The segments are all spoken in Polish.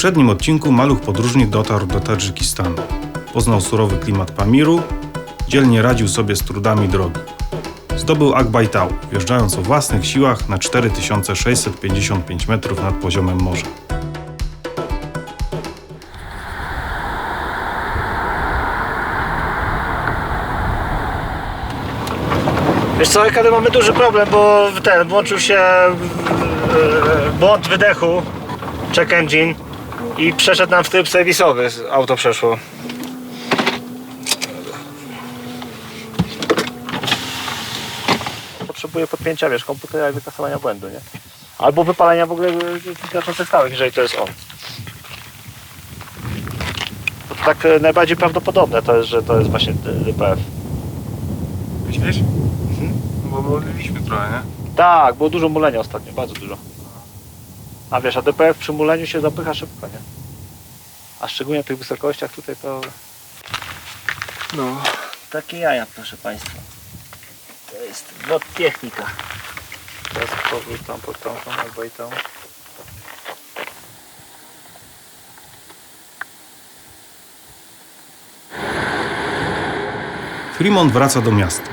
poprzednim odcinku maluch podróżnik dotarł do Tadżykistanu. Poznał surowy klimat Pamiru, dzielnie radził sobie z trudami drogi. Zdobył Akbajtał, wjeżdżając o własnych siłach na 4655 metrów nad poziomem morza. Wiesz co, kiedy mamy duży problem, bo ten włączył się błąd wydechu, check engine i przeszedł nam w tryb serwisowy, auto przeszło. Potrzebuję podpięcia, wiesz, komputera i wykasowania błędu, nie? Albo wypalenia w ogóle znaczących stałych, jeżeli to jest on. To tak e, najbardziej prawdopodobne to jest, że to jest właśnie DPF. Myślisz? Bo mówiliśmy trochę, nie? Tak, było dużo mulenia ostatnio, bardzo dużo. A wiesz, a DPF przy muleniu się zapycha szybko, nie? A szczególnie w tych wysokościach tutaj to... No, takie jaja, proszę Państwa. To jest wod technika. Teraz powrót tam pod tą, tą albo i tą. Fremont wraca do miasta.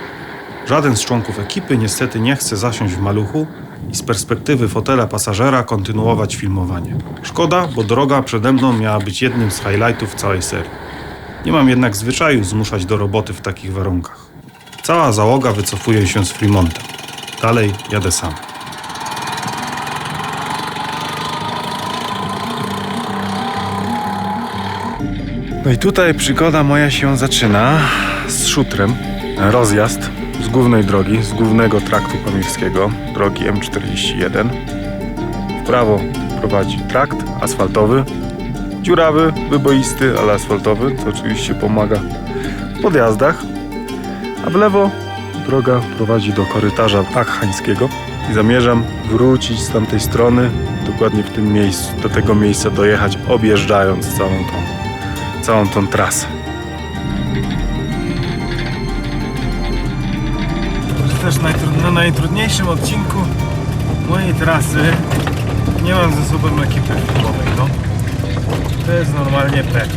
Żaden z członków ekipy niestety nie chce zasiąść w maluchu i z perspektywy fotela pasażera kontynuować filmowanie. Szkoda, bo droga przede mną miała być jednym z highlightów całej serii. Nie mam jednak zwyczaju zmuszać do roboty w takich warunkach. Cała załoga wycofuje się z Fremontem. Dalej jadę sam. No i tutaj przygoda moja się zaczyna z szutrem. Rozjazd z głównej drogi, z głównego traktu pamirskiego, drogi M41. W prawo prowadzi trakt asfaltowy, dziurawy, wyboisty, ale asfaltowy, co oczywiście pomaga w podjazdach. A w lewo droga prowadzi do korytarza akhańskiego i zamierzam wrócić z tamtej strony, dokładnie w tym miejscu, do tego miejsca dojechać, objeżdżając całą tą całą tą trasę. Też na najtrudniejszym odcinku mojej trasy nie mam ze sobą ekipy filmowej, no. To jest normalnie pek.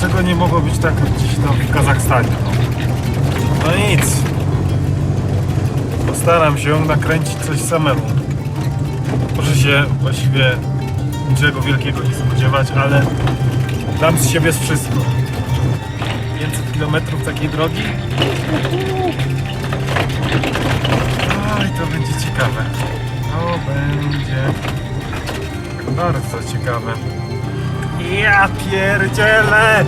Czego nie mogło być tak gdzieś tam w Kazachstanie, no. No nic. Postaram się nakręcić coś samemu. Proszę się właściwie niczego wielkiego nie spodziewać, ale Dam z siebie z wszystko. 500 km takiej drogi. Oj, to będzie ciekawe. To będzie bardzo ciekawe. Ja pierdzielę!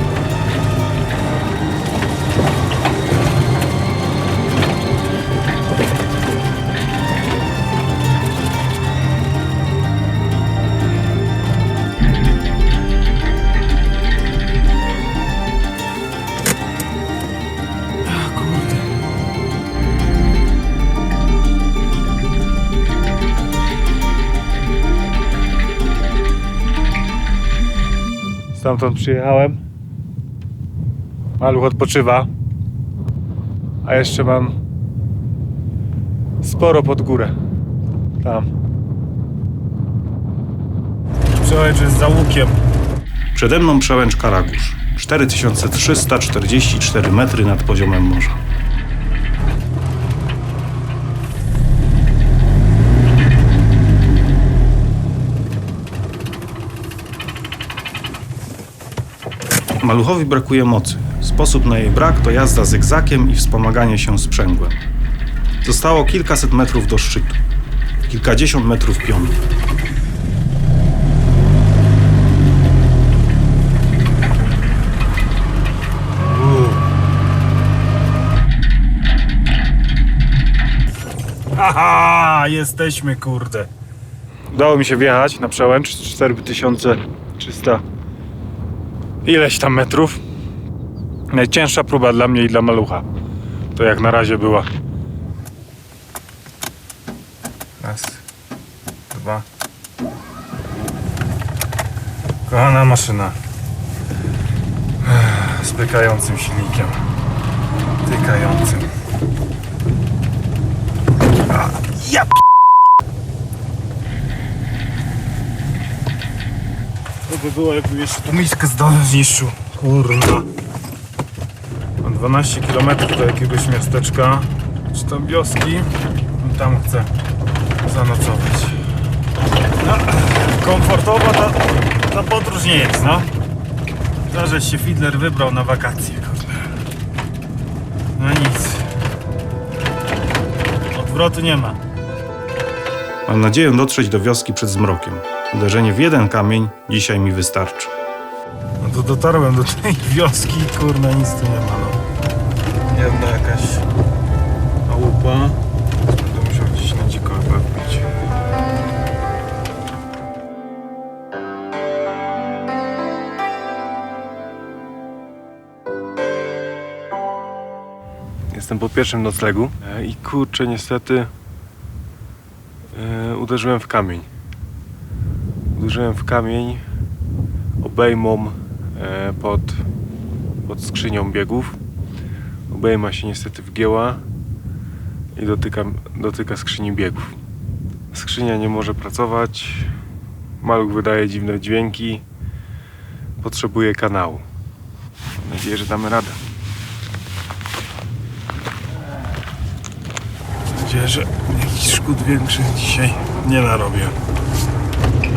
Stamtąd przyjechałem. Maluch odpoczywa. A jeszcze mam sporo pod górę. Tam. Przełęcz jest za łukiem. Przede mną przełęcz Karagusz. 4344 metry nad poziomem morza. Maluchowi brakuje mocy. Sposób na jej brak to jazda zygzakiem i wspomaganie się sprzęgłem. Zostało kilkaset metrów do szczytu. Kilkadziesiąt metrów pionu. Haha, jesteśmy kurde. Udało mi się wjechać na przełęcz 4300 ileś tam metrów. Najcięższa próba dla mnie i dla malucha. To jak na razie była. Raz, dwa. Kochana maszyna. Z pykającym silnikiem. Tykającym. A, Ja p... by było, jakby jeszcze tu miskę zdolny zniszczył. Kurwa. Mam 12 km do jakiegoś miasteczka, czy tam wioski. I tam chcę zanocować. No, komfortowa ta, ta podróż nie jest, no. To, że się Fidler wybrał na wakacje. No nic. Odwrotu nie ma. Mam nadzieję dotrzeć do wioski przed zmrokiem. Uderzenie w jeden kamień dzisiaj mi wystarczy. No to dotarłem do tej wioski, kurna, nic tu nie ma, no. Jedna jakaś chałupa. Będę musiał gdzieś na dziko chyba wbić. Jestem po pierwszym noclegu e, i kurczę, niestety e, uderzyłem w kamień. Uderzyłem w kamień obejmą e, pod, pod skrzynią biegów. Obejma się niestety wgięła i dotyka, dotyka skrzyni biegów. Skrzynia nie może pracować. Maluch wydaje dziwne dźwięki. Potrzebuje kanału. Mam nadzieję, że damy radę. Mam nadzieję, że jakiś szkód większy dzisiaj nie narobię.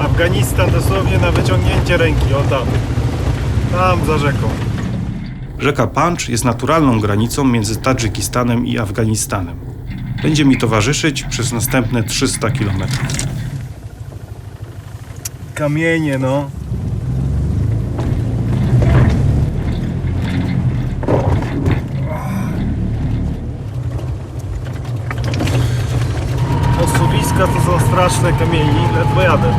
Afganistan dosłownie na wyciągnięcie ręki, o tam. Tam za rzeką. Rzeka Pancz jest naturalną granicą między Tadżykistanem i Afganistanem. Będzie mi towarzyszyć przez następne 300 km. Kamienie, no. Osuwiska to są straszne kamieni, ledwo jadę.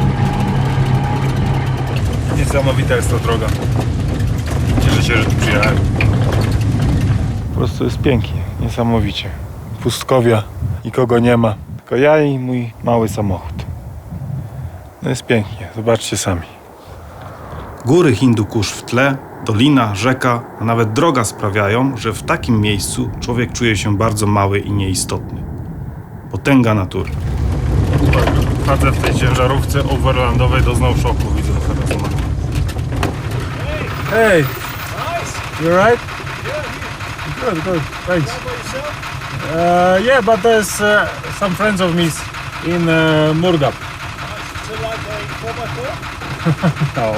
Niesamowita jest ta droga. Cieszę się, że tu przyjechałem. Po prostu jest pięknie, niesamowicie. Pustkowia, nikogo nie ma. Tylko ja i mój mały samochód. No jest pięknie, zobaczcie sami. Góry Hindukusz w tle, dolina, rzeka, a nawet droga sprawiają, że w takim miejscu człowiek czuje się bardzo mały i nieistotny. Potęga natury. Facet w tej ciężarówce overlandowej doznał szoku. Hey! You alright? Good, good, thanks. Uh, yeah, but there's uh, some friends of me in uh, Murgab. No.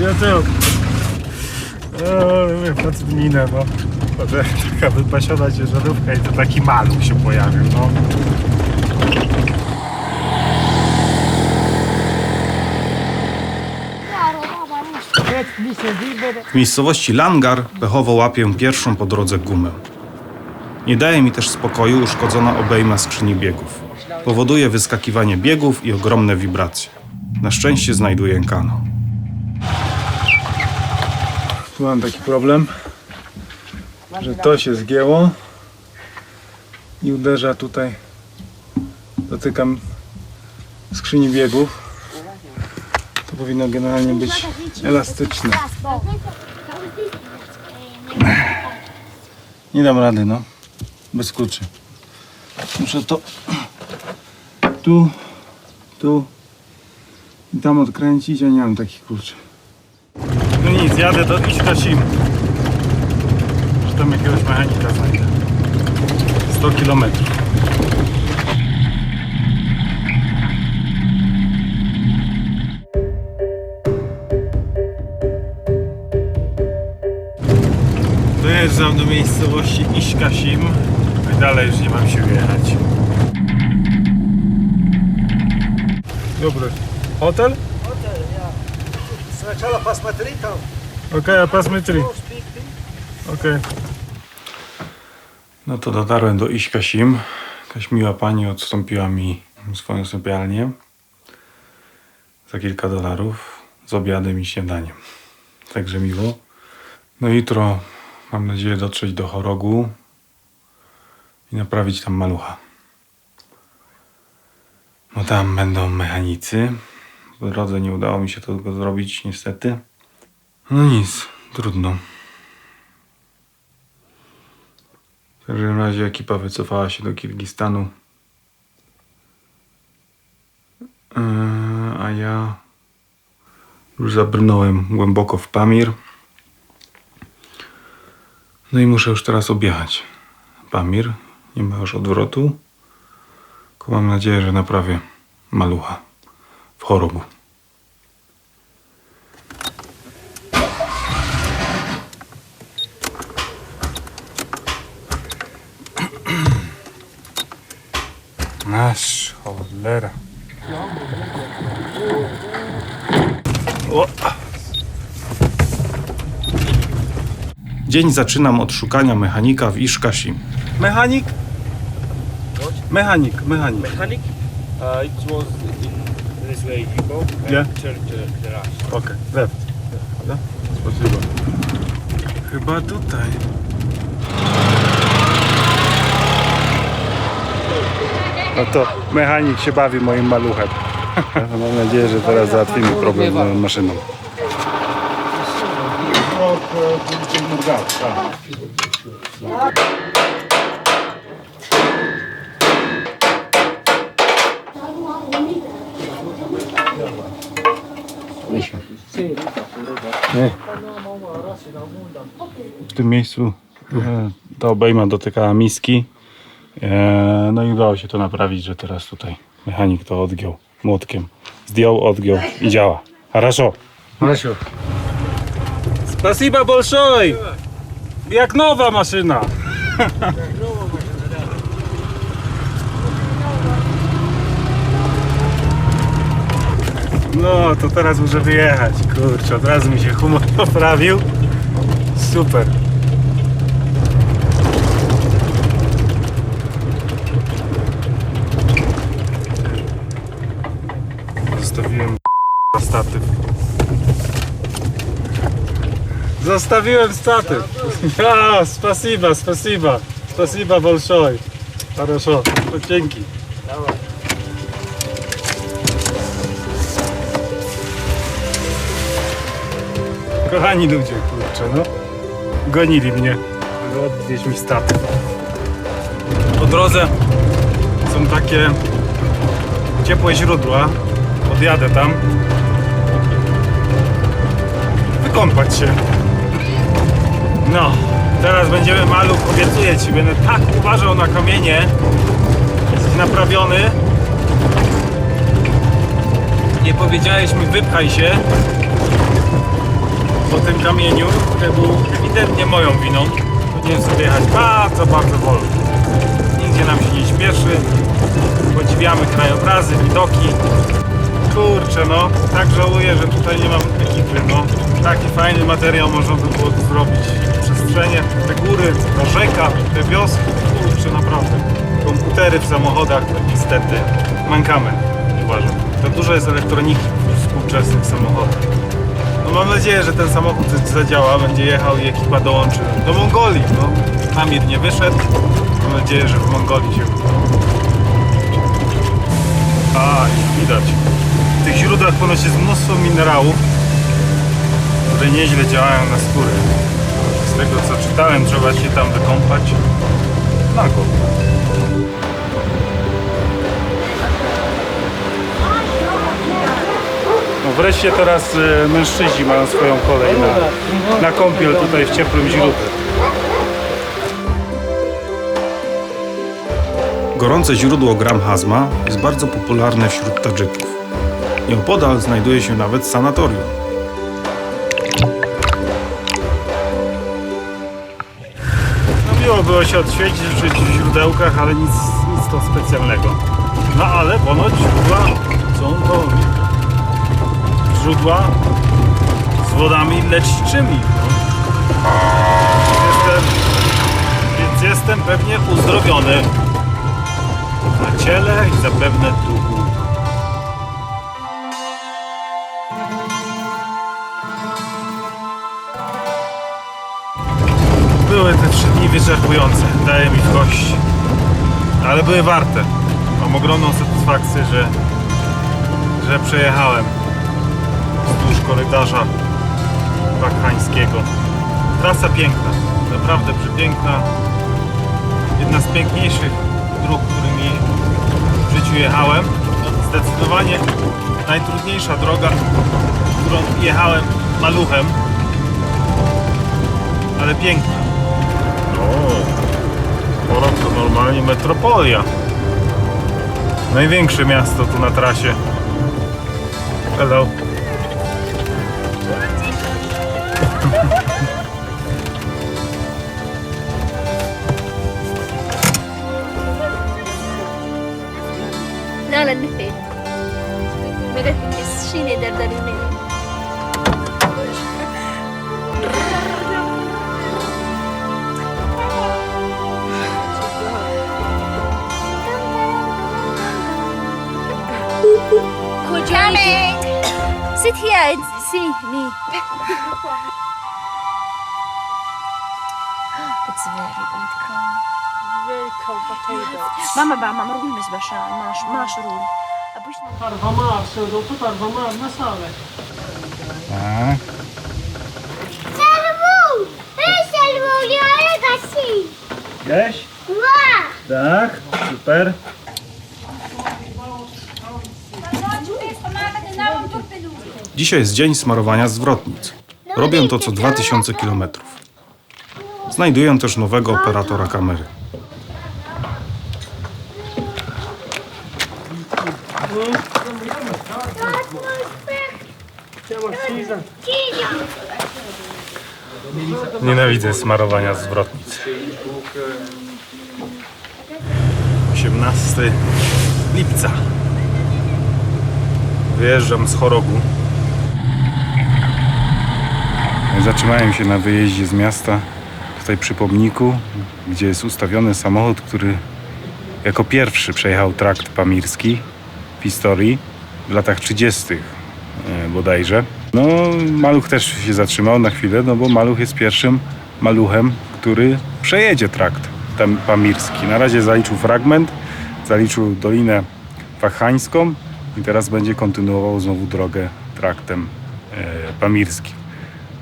Ja too. O, mówię, facet minę, no. Potem Taka wypasiona ciężarówka i to taki maluch się pojawił, no. W miejscowości Langar pechowo łapię pierwszą po drodze gumę. Nie daje mi też spokoju uszkodzona obejma skrzyni biegów. Powoduje wyskakiwanie biegów i ogromne wibracje. Na szczęście znajduję kanał. Tu mam taki problem, że to się zgięło i uderza tutaj. Dotykam skrzyni biegów. Powinno generalnie być elastyczne. Nie dam rady, no. Bez kluczy. Muszę to tu, tu i tam odkręcić, a nie mam takich kluczy. No nic, jadę do Iszkasim. Że tam jakiegoś mechanika znajdę. 100 kilometrów. Dojeżdżam do miejscowości Iszkasim i dalej już nie mam się jechać. Dobry. Hotel? Сначала посмотри там. Okej, a pasmetry. Что спит ты? Okej. No to dotarłem do Iśkasim. Jakaś miła pani odstąpiła mi swoją sypialnię za kilka dolarów z obiadem i śniadaniem. Także miło. No jutro mam nadzieję dotrzeć do Chorogu i naprawić tam malucha. No tam będą mechanicy. Po drodze nie udało mi się tego zrobić niestety. No nic, trudno. W każdym razie ekipa wycofała się do Kirgistanu. ja już zabrnąłem głęboko w Pamir. No i muszę już teraz objechać Pamir. Nie ma już odwrotu. Tylko mam nadzieję, że naprawię malucha w chorobu. Nasz cholera. O. Dzień zaczynam od szukania mechanika w Iszkashi. Mechanik? Mechanik, mechanik. mechanic. Uh, it was in this way you go and Yeah. turn the garage. Okej, left. Prawda? Spasibo. Chyba tutaj. No to mechanik się bawi moim maluchem. Mam nadzieję, że teraz załatwimy problem z maszyną. W tym miejscu e, ta obejma dotykała miski. E, No i udało się to naprawić, że teraz tutaj mechanik to odgiął młotkiem. Zdjął, odgiął i działa. Хорошо. Хорошо. Спасибо большое. Jak nowa maszyna. No, to teraz muszę wyjechać. Kurczę, od razu mi się humor poprawił. Super. Zostawiłem statyw. Zostawiłem statyw. A, spasiba, spasiba. Spasiba большое. Хорошо. To dzięki. Kochani ludzie, kurczę, no. Gonili mnie, żeby odwieźć mi statyw. Po drodze są takie ciepłe źródła. Odjadę tam. Wykąpać się. No, teraz będziemy maluch, obiecuję ci, będę tak uważał na kamienie. Jesteś naprawiony. Nie powiedziałeś mi wypchaj się po tym kamieniu, który był ewidentnie moją winą. Powinienem sobie jechać bardzo, bardzo wolno. Nigdzie nam się nie śpieszy. Podziwiamy krajobrazy, widoki. Kurczę, no, tak żałuję, że tutaj nie mam ekipy, no. Taki fajny materiał można by było tu zrobić. Przestrzenie, te góry, ta rzeka, te wioski, kurczę, naprawdę. Komputery w samochodach, niestety mankament, uważam. To dużo jest elektroniki w współczesnych samochodach. No mam nadzieję, że ten samochód zadziała, będzie jechał i ekipa dołączy do Mongolii. No, Amir nie wyszedł. Mam nadzieję, że w Mongolii się A, widać. Tych źródłach ponoć jest mnóstwo minerałów, które nieźle działają na skórę. Z tego co czytałem, trzeba się tam wykąpać nago. No wreszcie teraz y, mężczyźni mają swoją kolej na, na kąpiel tutaj w ciepłym źródle. Gorące źródło Gram Hazma jest bardzo popularne wśród Tadżyków. Nieopodal znajduje się nawet sanatorium. No miło było się odświecić w źródełkach, ale nic, nic to specjalnego. No ale ponoć źródła są to źródła z wodami leczniczymi. No. Jestem, więc jestem pewnie uzdrowiony na ciele i zapewne duchu. Były te trzy dni wyczerpujące, daje mi w ale były warte. Mam ogromną satysfakcję, że, że przejechałem wzdłuż korytarza wakhańskiego. Trasa piękna, naprawdę przepiękna. Jedna z piękniejszych dróg, którymi w życiu jechałem. Zdecydowanie najtrudniejsza droga, którą jechałem maluchem, ale piękna. O, Porok to normalnie metropolia. Największe miasto tu na trasie. Hello. Sydney. it's very bad cold. Very cold, ba, Mama bana rulmuş başa, mash, maş rul. Tarhama, sığdırtı tarhama, ne sağlar? Ah. Servo! Hey servo, a kaçın. Yes. Wow. Tak, süper. Dzisiaj jest dzień smarowania zwrotnic. Robię to co 2000 km. Znajduję też nowego operatora kamery. Nienawidzę smarowania zwrotnic. 18 lipca. Wyjeżdżam z Chorogu. Zatrzymałem się na wyjeździe z miasta, tutaj przy pomniku, gdzie jest ustawiony samochód, który jako pierwszy przejechał trakt pamirski w historii w latach 30. e, bodajże. No, Maluch też się zatrzymał na chwilę, no bo Maluch jest pierwszym maluchem, który przejedzie trakt tam pamirski. Na razie zaliczył fragment, zaliczył Dolinę Fachańską i teraz będzie kontynuował znowu drogę traktem e, pamirskim.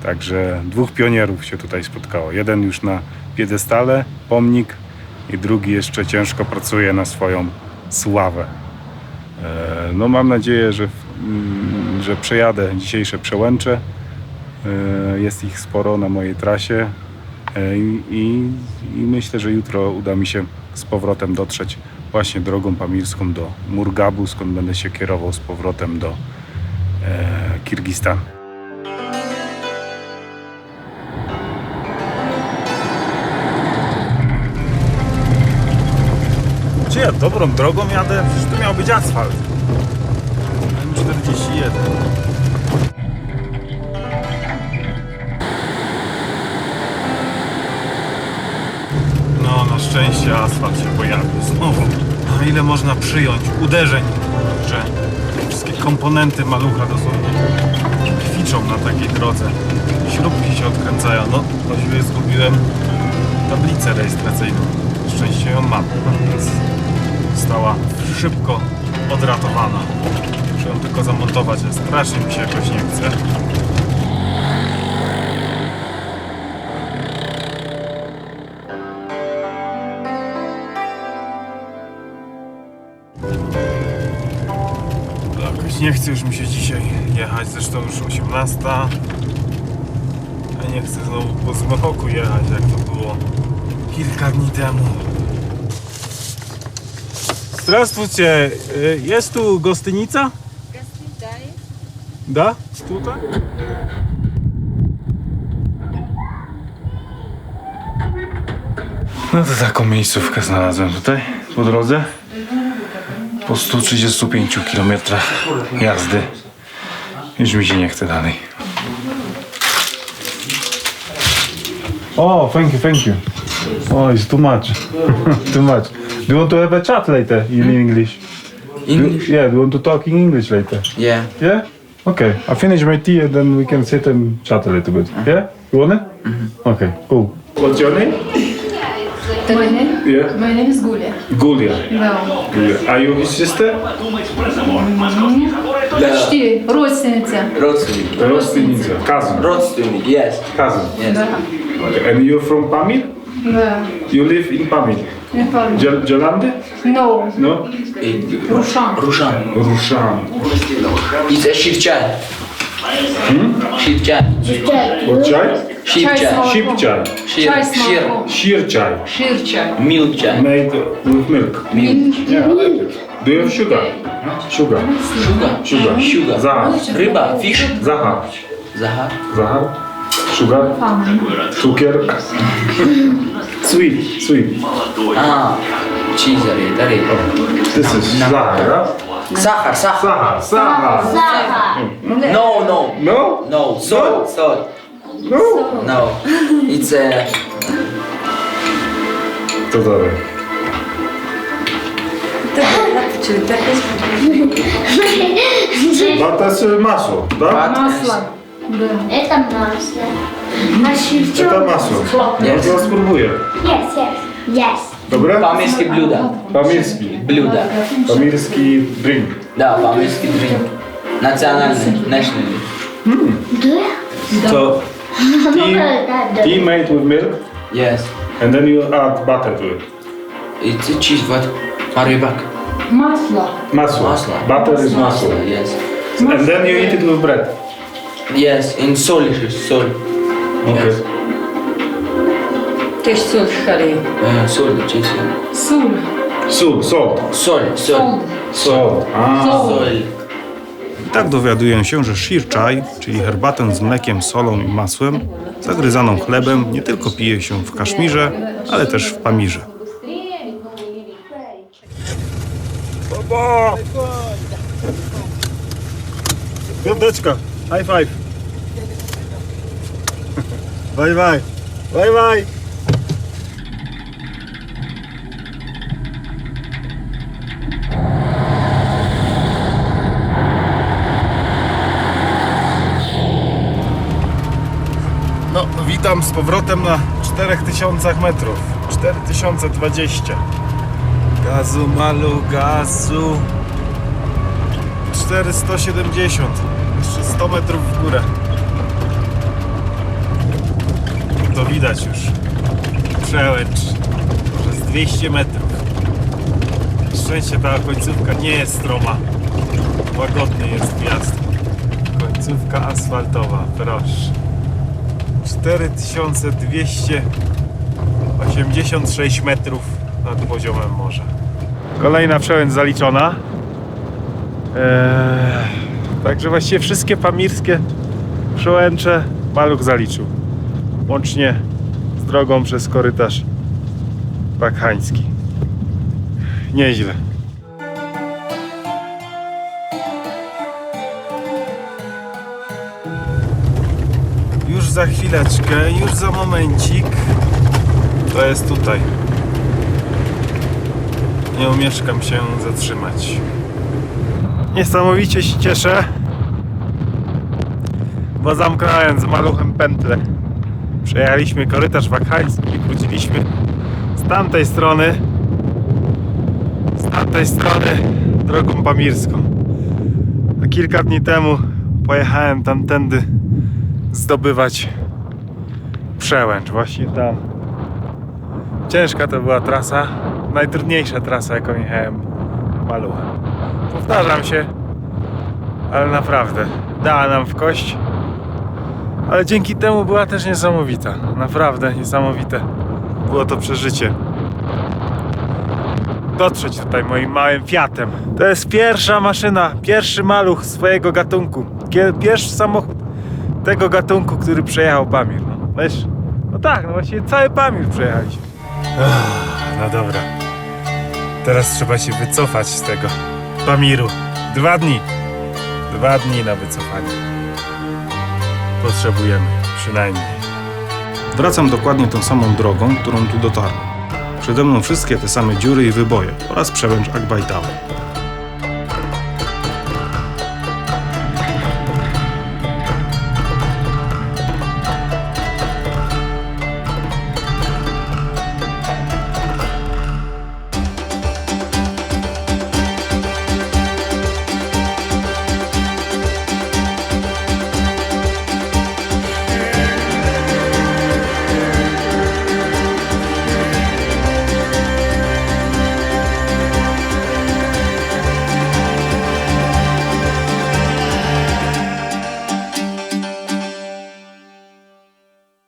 Także dwóch pionierów się tutaj spotkało. Jeden już na piedestale, pomnik i drugi jeszcze ciężko pracuje na swoją sławę. E, No mam nadzieję, że, mm, że przejadę dzisiejsze przełęcze. E, Jest ich sporo na mojej trasie E, i, i, i myślę, że jutro uda mi się z powrotem dotrzeć właśnie drogą pamirską do Murgabu, skąd będę się kierował z powrotem do Kirgistanu. Ja dobrą drogą jadę? Przecież miał być asfalt. M41. No, na szczęście asfalt się pojawił znowu. No, ile można przyjąć uderzeń, że wszystkie komponenty malucha dosłownie kwiczą na takiej drodze. Śrubki się odkręcają. No, właściwie zgubiłem tablicę rejestracyjną. Szczęście ją mam, została szybko odratowana. Muszę ją tylko zamontować, ale strasznie mi się jakoś nie chce. Jakoś nie chce już mi się dzisiaj jechać, zresztą już 18. A nie chcę znowu po zmroku jechać, jak to było kilka dni temu. Здравствуйте, Э, jest tu gostynica? Da? Tutaj? No to taką miejscówkę znalazłem tutaj po drodze. Po 135 km jazdy. Już mi się nie chce dalej. Oh, thank you, thank you. Oh, it's too much. too much. Do you want to have a chat later in English? English? Yeah, do you want to talk in English later? Yeah. Yeah? Okay, I finish my tea and then we can sit and chat a little bit. Yeah? You want it? Okay, cool. What's your name? My name? Yeah. My name is Gulia. Gulia. Да. Gulia. Are you his sister? Почти родственница. Родственник. Родственница. Cousin. Родственник, yes. Cousin. Yes. Да. Okay. And you're from Pamir? No. You live in Pamir. Nepal. Jol- Jolande? No. No? Rushan. Rushan. Rushan. І це Шівчай. Шівчай. Чай. What chai? Чай з Шівчай. молоком. Chai. Чай Шір. з chai. Made with milk. Мілк. Yeah, I like it. Do you have sugar? Sugar. Sugar. Sugar. Sugar. Загар. Риба. Fish. Загар. Загар. Загар. Sugar. Пане. Цукер. sweet. Sweet. Ah. Cheese. Are it? This is Zahar, yeah? Sahar. Sahar. Zahar. Zahar. No. No. No? No. Salt. Salt. No? No. It's a. To dalej. But that's uh, masło, tak? But Масло. Да. Это масло. Nasi wciąż... To masło. Yes. Ja spróbuję. Jest, jest. Jest. Dobra? Pamirski bluda. Pamirski. Bluda. Pamirski drink. Da, pamirski drink. Nacjonalny, National. Hmm. So, tea, tea made with milk? Yes. And then you add butter to it? It's a cheese, but maribak. Masla. Masla. Masla. Butter is masla. masla. Yes. And then you eat it with bread? Yes, in solish, sol. Okay. Yes. Теж соль харі. Uh, sol. Cheese. Суль. Salt, salt. Sol. Sol. Salt. A. Sol. I tak dowiaduję się, że shir chai, czyli herbatę z mlekiem, solą i masłem, zagryzaną chlebem, nie tylko pije się w Kaszmirze, ale też w Pamirze. Baba! Piąteczka, high five. Bye bye. Bye bye. No, witam z powrotem na 4000 metrów. 4020. Gazu, malu, gazu. 470. Jeszcze 100 metrów w górę. To widać już. Przełęcz. Przez 200 metrów. Szczęście ta końcówka nie jest stroma. Łagodny jest wjazd. Końcówka asfaltowa, proszę. 4286 metrów nad poziomem morza. Kolejna przełęcz zaliczona. Eee, także właściwie wszystkie pamirskie przełęcze maluch zaliczył. Łącznie z drogą przez korytarz bakhański. Nieźle. Już za chwileczkę, już za momencik. To jest tutaj. Nie umieszkam się zatrzymać. Niesamowicie się cieszę, bo zamknąłem z maluchem pętlę. Przejechaliśmy korytarz wakhański i wróciliśmy z tamtej strony, z tamtej strony drogą pamirską. A kilka dni temu pojechałem tamtędy zdobywać przełęcz właśnie tam. Ciężka to była trasa, najtrudniejsza trasa jaką jechałem maluchem. Powtarzam się, ale naprawdę dała nam w kość. Ale dzięki temu była też niesamowita. Naprawdę niesamowite było to przeżycie. Dotrzeć tutaj moim małym Fiatem. To jest pierwsza maszyna, pierwszy maluch swojego gatunku. Pierwszy samochód tego gatunku, który przejechał Pamir. No, wiesz? No tak, no właściwie cały Pamir przejechaliśmy. No dobra. Teraz trzeba się wycofać z tego Pamiru. Dwa dni. Dwa dni na wycofanie. Potrzebujemy, przynajmniej. Wracam dokładnie tą samą drogą, którą tu dotarłem. Przede mną wszystkie te same dziury i wyboje oraz przełęcz Akbajtały.